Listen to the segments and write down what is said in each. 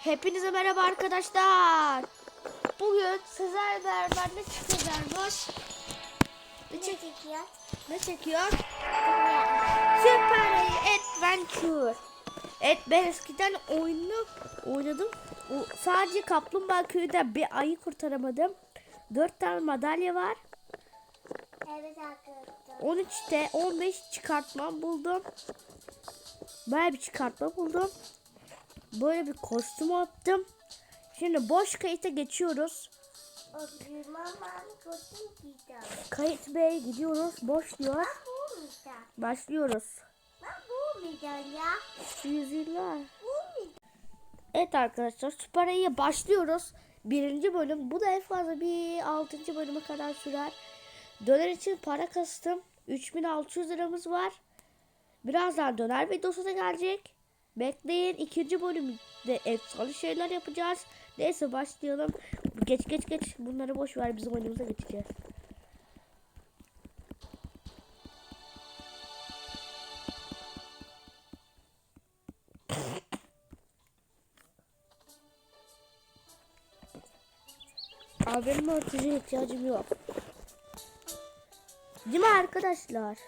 Hepinize merhaba arkadaşlar. Bugün sizlerle beraber ne çıkacağız? Ne, çek çekiyor? ne çekiyor? Super Adventure. Evet ben eskiden oyunu oynadım. O, sadece Kaplumbağa Köyü'de bir ayı kurtaramadım. 4 tane madalya var. Evet arkadaşlar. 13'te 15 çıkartma buldum. Baya bir çıkartma buldum. Böyle bir kostüm attım. Şimdi boş kayıta geçiyoruz. Kayıt B'ye gidiyoruz. Boş diyor. Başlıyoruz. Yüzyıllar. Evet arkadaşlar Süper Ayı'ya başlıyoruz. Birinci bölüm. Bu da en fazla bir altıncı bölüme kadar sürer. Döner için para kastım. 3600 liramız var. Birazdan döner videosu da gelecek. Bekleyin. ikinci bölümde efsane şeyler yapacağız. Neyse başlayalım. Geç geç geç. Bunları boş ver. Bizim oyunumuza geçeceğiz. Abi benim örtücüye ihtiyacım yok. Değil mi arkadaşlar?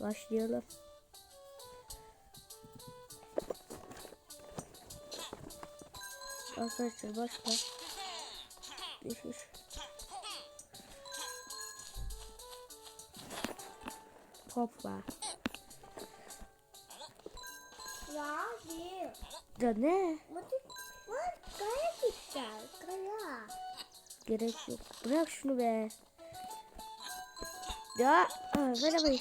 Başlayalım. Arkadaşlar başla. Düşür. Hoppa. Ya değil. Da ne? Var. Gayet güzel. Kaya. Gerek yok. Bırak şunu be. Ya, aa, ver arabayı.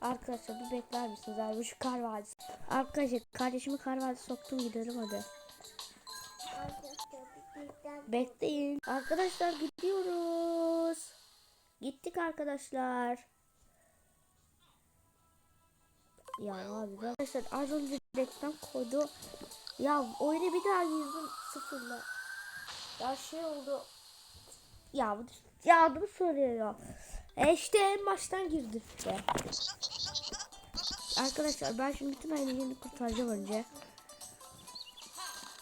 Arkadaşlar bir bekler misiniz abi şu kar vadisi. Arkadaşlar kardeşimi kar vadisi soktum gidelim hadi. Bekleyin. Arkadaşlar gidiyoruz. Gittik arkadaşlar. Ya abi arkadaşlar az önce reklam koydu. Ya oyunu bir daha girdim sıfırla. Ya şey oldu. Ya bu ya adını söylüyor ya. E işte en baştan girdim işte. Arkadaşlar ben şimdi bütün aileyi kurtaracağım önce.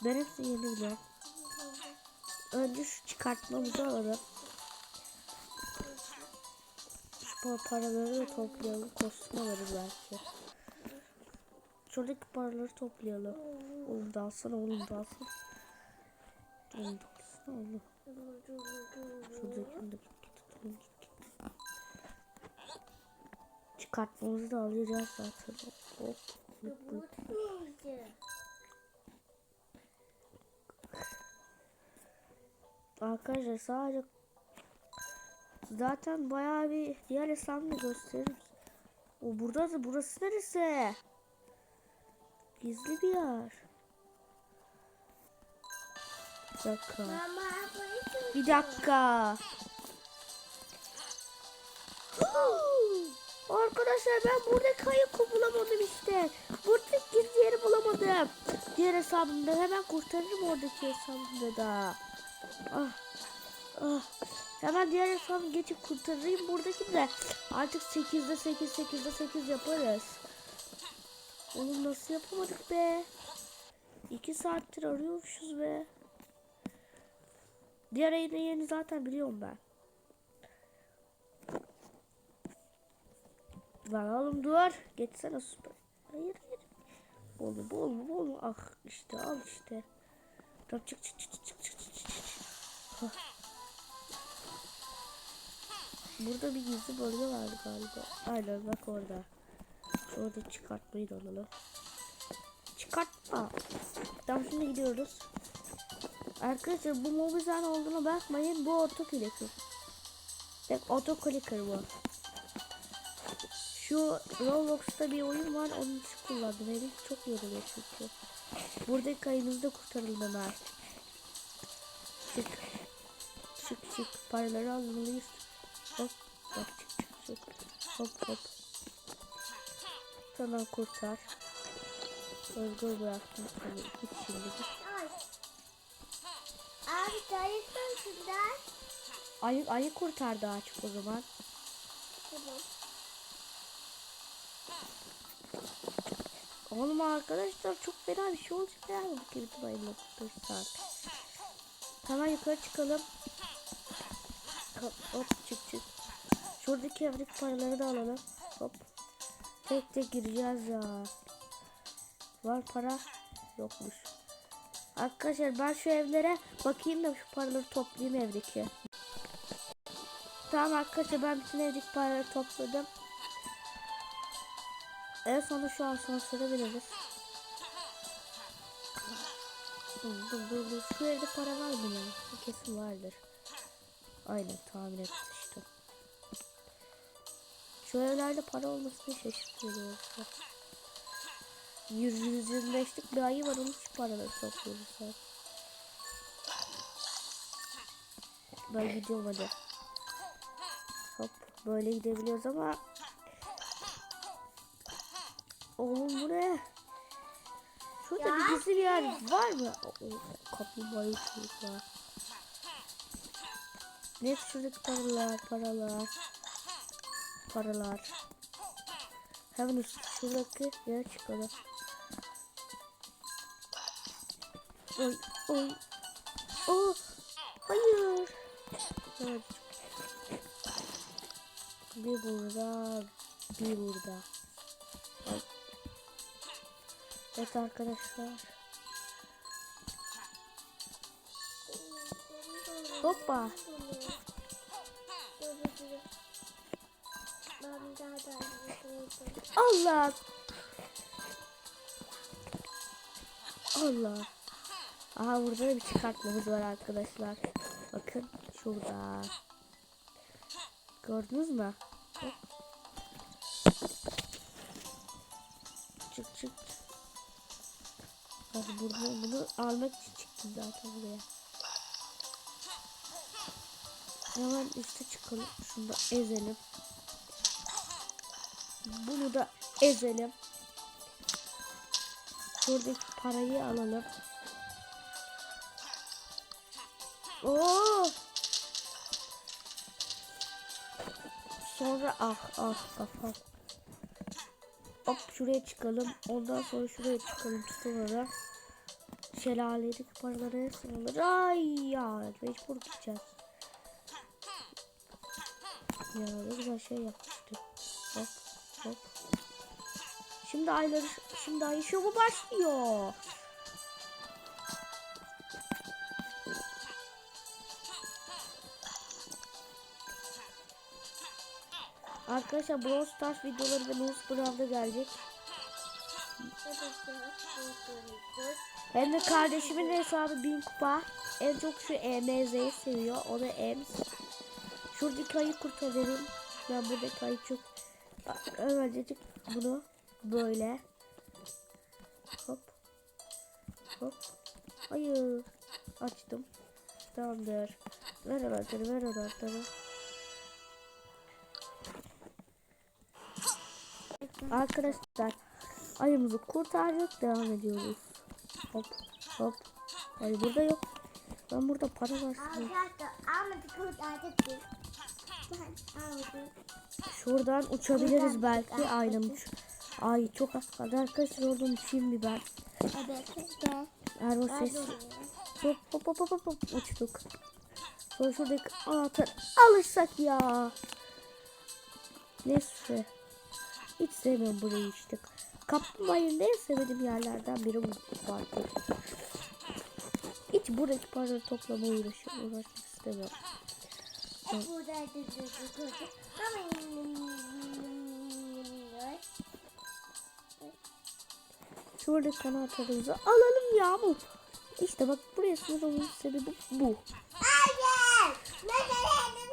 Ben hepsini yenileceğim. Önce şu çıkartmamızı alalım. Şu pa- paraları da toplayalım. Kostüm alırız belki. Şuradaki paraları toplayalım. Oğlum dalsana. Oğlum dalsana oğlum. Şuradakini de tutalım. Çıkartmamızı da alacağız zaten. Hop. Arkadaşlar sadece zaten bayağı bir diğer hesabını gösteririm. O burada da burası neresi? Gizli bir yer. Bir dakika. Bir dakika. Arkadaşlar ben burada kayıp bulamadım işte. Burada gizli yeri bulamadım. Diğer hesabımda hemen kurtarırım oradaki hesabımda da. Ah. Ah. Hemen diğer hesabı geçip kurtarayım buradaki de. Artık 8'de 8 8'de 8 yaparız. Oğlum nasıl yapamadık be? 2 saattir arıyormuşuz be. Diğer ayının yerini zaten biliyorum ben. Lan oğlum dur. Geçsene süper. Hayır hayır. Olma bu olma bu olma. Ah işte al işte. Tamam çık çık çık çık çık çık çık. Hah. Burada bir gizli bölge vardı galiba. Aynen bak orada. Orada çıkartmayı da alalım. Çıkartma. Tamam şimdi gidiyoruz. Arkadaşlar bu mobizan olduğuna bakmayın. Bu otoclicker. Tek otoclicker bu. Şu Roblox'ta bir oyun var. Onun için kullandım. Elim çok yoruluyor çünkü. Buradaki kayımızı da kurtaralım hemen. Çık. Çık çık. Paraları almalıyız. Hop. Bak çık çık çık. Hop hop. Tamam kurtar. Özgür bıraktım. Hadi git şimdi git. Abi. Ayı, ayı kurtar daha çok o zaman. Tamam. Oğlum arkadaşlar çok fena bir şey olacak yani bu gibi ayıyla kurtarsak. Tamam yukarı çıkalım. Hop, çık çık. Şuradaki evdeki paraları da alalım. Hop. Tek tek gireceğiz ya. Var para. Yokmuş. Arkadaşlar ben şu evlere bakayım da şu paraları toplayayım evdeki. Tamam arkadaşlar ben bütün evdeki paraları topladım. En sonunda şu asansöre bineriz. Dur dur dur dur. Şu evde para var mı? Kesin vardır. Aynen tahmin etmiştim. Şu evlerde para olmasını şaşırtıyorum. 100 125'lik bir ayı var onun için paraları topluyoruz. Ben gidiyorum hadi. Hop böyle gidebiliyoruz ama Oğlum bu ne? Şurada Ya bir gizli bir yer var mı? Oh, kaplumbağa çocuk var. Ne şuradaki paralar, paralar. Paralar. Hemen şuradaki yere çıkalım. Oy, oy. Oh, hayır. Evet. Bir burada, bir burada. Ay. Evet arkadaşlar. Hoppa. Allah. Allah. Aha burada da bir çıkartmamız var arkadaşlar. Bakın şurada. Gördünüz mü? Hop. Çık çık. Bak burada bunu almak için çıktım zaten buraya. Hemen üste çıkalım. Şunu da ezelim. Bunu da ezelim. Buradaki parayı alalım. Oo! Sonra ah ah kafam. Hop şuraya çıkalım. Ondan sonra şuraya çıkalım sonra. Şelaledeki paraları sınırlar. Ay ya mecbur gideceğiz. Ya ne güzel şey yapmıştım. Hop hop. Şimdi ayları şimdi ay şovu başlıyor. Arkadaşlar Brawl Stars videoları ve News Brand'a gelecek. Hem de kardeşimin hesabı 1000 kupa. En çok şu EMZ'yi seviyor. O da EMS. Şuradaki ayı kurtarırım. Ben buradaki ayı çok... Öncecik bunu böyle. Hop. Hop. Hayır. Açtım. Tamamdır. Ver anahtarı ver anahtarı. Arkadaşlar ayımızı kurtardık devam ediyoruz. Hop hop. Ay burada yok. Ben burada para var. Şuradan uçabiliriz belki. Aynen. Ay çok az kaldı arkadaşlar oradan uçayım bir ben. O ses hop hop hop hop hop, hop uçtuk. Sonra şuradaki anahtar alırsak ya. Neyse. Hiç sevmiyorum burayı işte. Kaplumbağayı en sevdiğim yerlerden biri bu parkur. Hiç buradaki paraları toplama uğraşı, uğraşmak istemiyorum. Şuradaki anahtarımızı alalım ya bu. İşte bak buraya sınırımın sebebi bu. Hayır! Meseleniz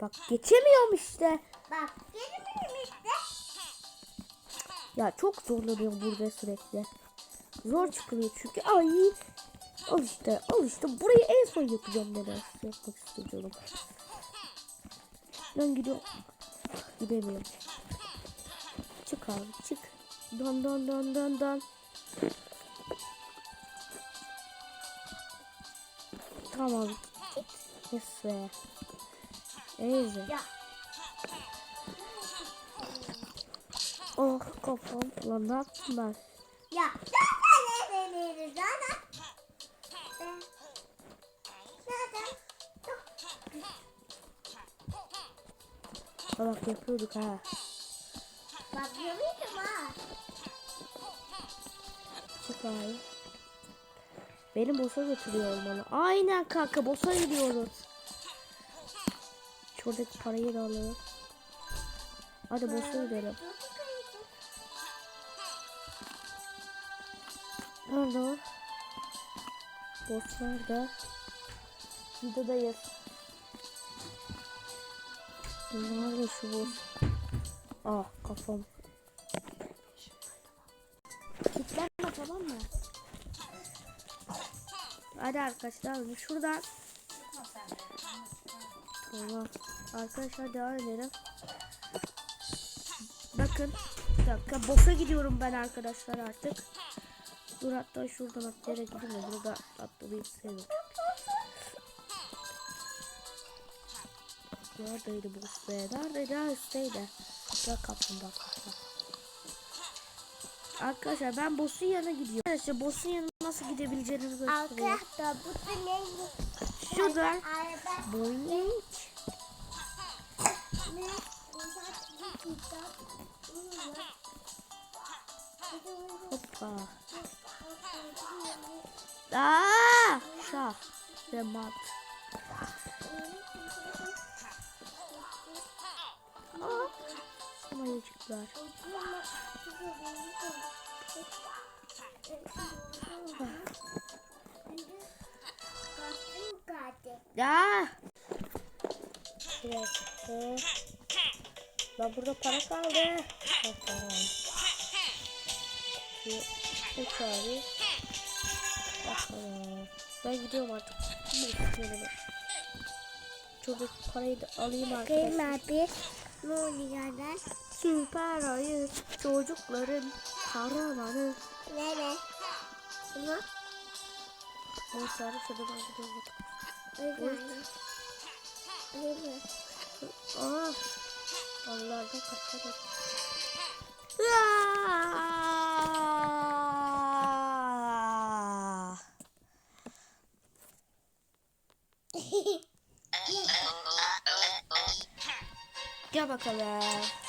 Bak geçemiyorum işte. Bak benim işte. Ya çok zorlanıyorum burada sürekli. Zor çıkılıyor çünkü ay al işte al işte burayı en son yapacağım nedense yapmak istiyorum. Ben gidiyorum. Gidemiyorum. Çık abi çık. Don don don don don. Tamam. Neyse. Neyse. Oh kafam lan ne yaptım ben? Ya. Bak yapıyorduk ha. Bak görüyorum ha. Çık abi. Beni boss'a götürüyor olmalı. Aynen kanka boss'a gidiyoruz. Şuradaki parayı da alalım. Hadi boss'a gidelim. Nerede o? Boss nerede? Videodayız. Nerede şu boss? Ah kafam. Kitlenme tamam mı? Hadi arkadaşlar şuradan. Tamam. Arkadaşlar devam edelim. Bakın. Bir dakika. Boss'a gidiyorum ben arkadaşlar artık. Dur hatta şuradan atlayarak gideyim de burada atlamayı sevmiyorum. Neredeydi boss be? Neredeydi? Ha üstteydi. Bak kaplumbağa kaplumbağa. Arkadaşlar ben boss'un yanına gidiyorum. Arkadaşlar boss'un yanına nasıl gidebileceğinizi göstereyim. Arkadaşlar bu ne? Bir kitap. Hoppa. Aa! Şah ve mat. Aa! Sana ayıcıklar. Ya. Lan burada para kaldı. Bak para. Şu uç abi. Bakalım. Ben gidiyorum artık. Çocuk parayı da alayım arkadaşlar. abi. Ne oluyor lan? Süper ayı çocukların karavanı. Nere? Ama Neyse arkadaşlar ben gidiyorum. Öyle. Öyle. Aa. Allah'dan kaçacak. Aa! Gel bakalım.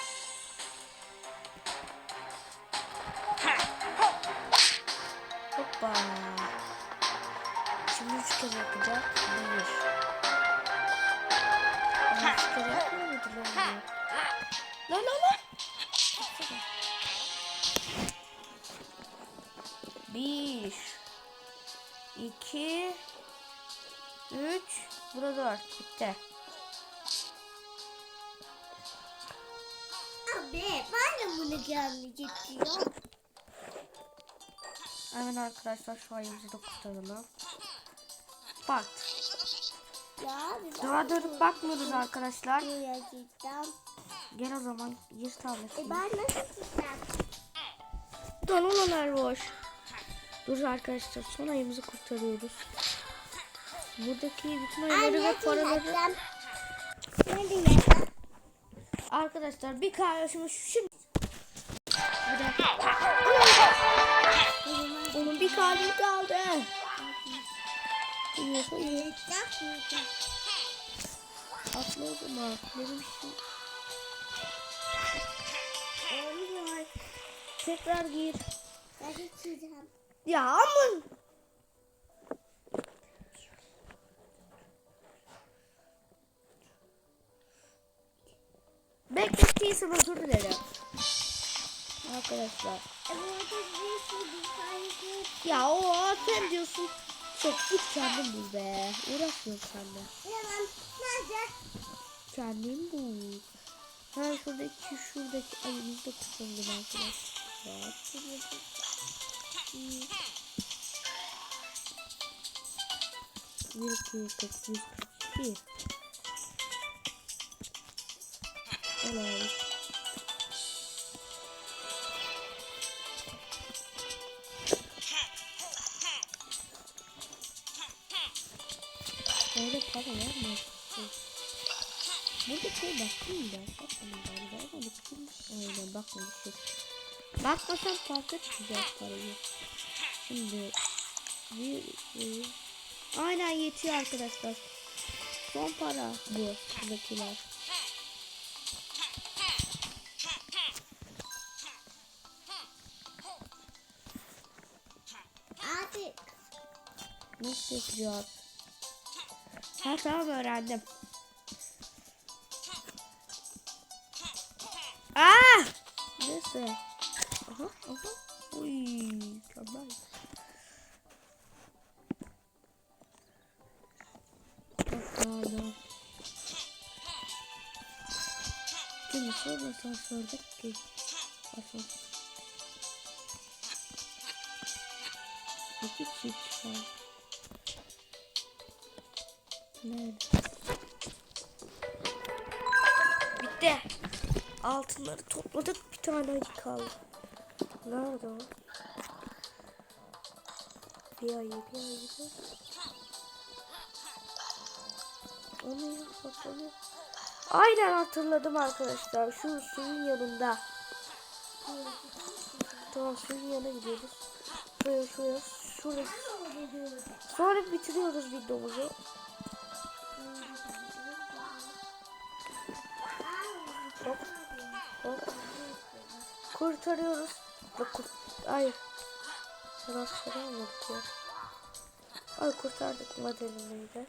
Kere yapacak. Bir. Ama üç kere yapmıyor muydu lan bu? Lan lan lan. Bir. iki, Üç. Burada dört. Bitti. Abi ben de bunu görmek istiyorum. Hemen arkadaşlar şu ayımızı da kurtaralım. Bak. Ya Daha dönüp bakmıyoruz arkadaşlar. Gel o zaman gir tabletine. E ben nasıl gideceğim? Boş. Dur arkadaşlar son ayımızı kurtarıyoruz. Buradaki bütün ayları ve paraları arkadaşlar bir kardeşimiz şimdi bir dakika. Onun bir kalbi kaldı. Hayır hayır. Atla o zaman. Benim. Olmuyor. Tekrar gir. Ben. Ya aman. Beklettiysem özür dilerim. Arkadaşlar. Ya o sen diyorsun. Çok git kendin bul be. Uğraşmıyorum seninle. Hemen nerede? Kendin bul. Ha şuradaki şuradaki da kullandım arkadaşlar. Bir, iki, kırk, yüz kırk. Helal. Aynen bakmamışım. Bakmasam fark etmeyeceğiz parayı. Şimdi bir, bir. Aynen yetiyor arkadaşlar. Son para bu buradakiler. Nasıl yapacağız? Ha tamam öğrendim. Neyse. Aha aha. Uy, mükemmel. Bak daha Değil Sonra asansördük ki. Asansör. İki çift var. Nerede? Bitti. Altınları topladık. Bir tane kaldı. Nerede o? Bir ayı, bir ayı. Onu ya, saklanıyor. Aynen hatırladım arkadaşlar. Şu suyun yanında. Tamam suyun yanına gidiyoruz. Şuraya şuraya şuraya. Sonra bitiriyoruz videomuzu. Kurtarıyoruz. Bak kurt Hayır. Transfer almadık ya. Ay kurtardık modelini de.